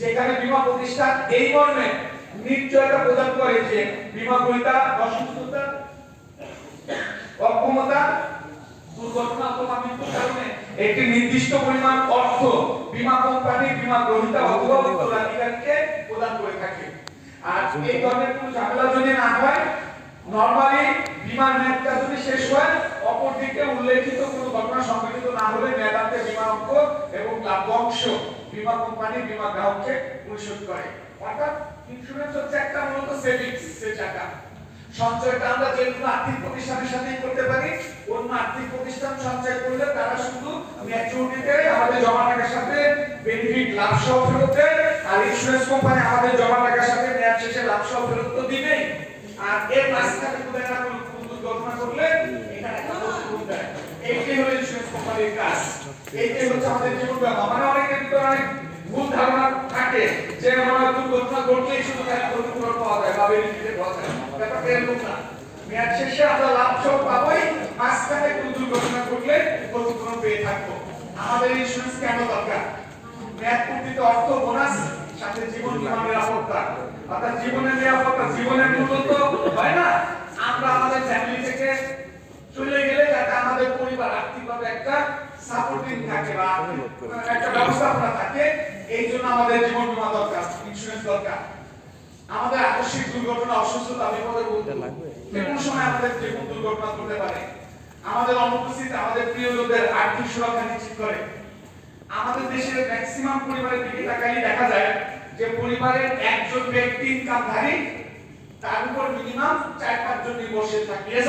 যেখানে বীমা প্রতিষ্ঠান এই মর্মে নিশ্চয়তা প্রদান করে যে বীমা গ্রহীতা অসুস্থতা, অক্ষমতা, দুর্ঘটনা অথবা মৃত্যুর কারণে একটি নির্দিষ্ট পরিমাণ অর্থ বিমা কোম্পানি, বিমা গ্রহীতা অথবা উত্তরাধিকারীকে প্রদান করে থাকে। আর এই ধরনের কোনো ঝামেলা যদি না হয় নরমালি বীমার মেয়াদটা যদি শেষ হয় অপর দিকে উল্লেখিত কোনো ঘটনা সংঘটিত না হলে মেয়াদান্তে বীমা অঙ্ক এবং লাভ্যাংশ বীমা কোম্পানি, বীমা গ্রাহককে পরিশোধ করে। অর্থাৎ ইন্স্যুরেন্স হচ্ছে একটা মূলত সেভিংস সে টাকা। সঞ্চয়টা আমরা যে কোনো আর্থিক প্রতিষ্ঠানের সাথেই করতে পারি, অন্য আর্থিক প্রতিষ্ঠান সঞ্চয় করলে তারা শুধু ম্যাচুরিটিতে আমাদের জমা টাকার সাথে বেনিফিট লাভ সহ ফেরত দেয়, আর ইন্স্যুরেন্স কোম্পানি আমাদের জমা টাকার সাথে মেয়াদ শেষে লাভ সহ ফেরত তো দিবেই। আর এর মাঝখানে কোথায় না কোনো কোনো দুর্ঘটনা ঘটলে এটা একটা ক্ষতিপূরণ দেয় এইটাই হলো কোম্পানির কাজ। এইটাই হচ্ছে আমাদের মানে পেয়ে থাকব। আমাদের ইন্স্যুরেন্স মেয়াদ পূর্তিতে অর্থ বোনাস সাথে জীবন বীমা জীবনের নিরাপত্তা, জীবনের মূল্য হয় না। আমরা আমাদের ফ্যামিলি থেকে পরিবার একটা সাপোর্টিং থাকে বা একটা ব্যবস্থাপনা থাকে এই জন্য আমাদের জীবন বীমা দরকার ইন্স্যুরেন্স দরকার। আমাদের আকস্মিক দুর্ঘটনা অসুস্থতা বিপদের যে কোনো সময় আমাদের যে কোনো দুর্ঘটনা ঘটতে পারে। আমাদের অনুপস্থিত আমাদের প্রিয়জনদের আর্থিক সুরক্ষা নিশ্চিত করে। আমাদের দেশের ম্যাক্সিমাম পরিবারের দিকে তাকালে দেখা যায় যে পরিবারের একজন ব্যক্তি ইনকামধারী তার উপর মিনিমাম চার পাঁচজন নির্ভরশীল থাকে। Yes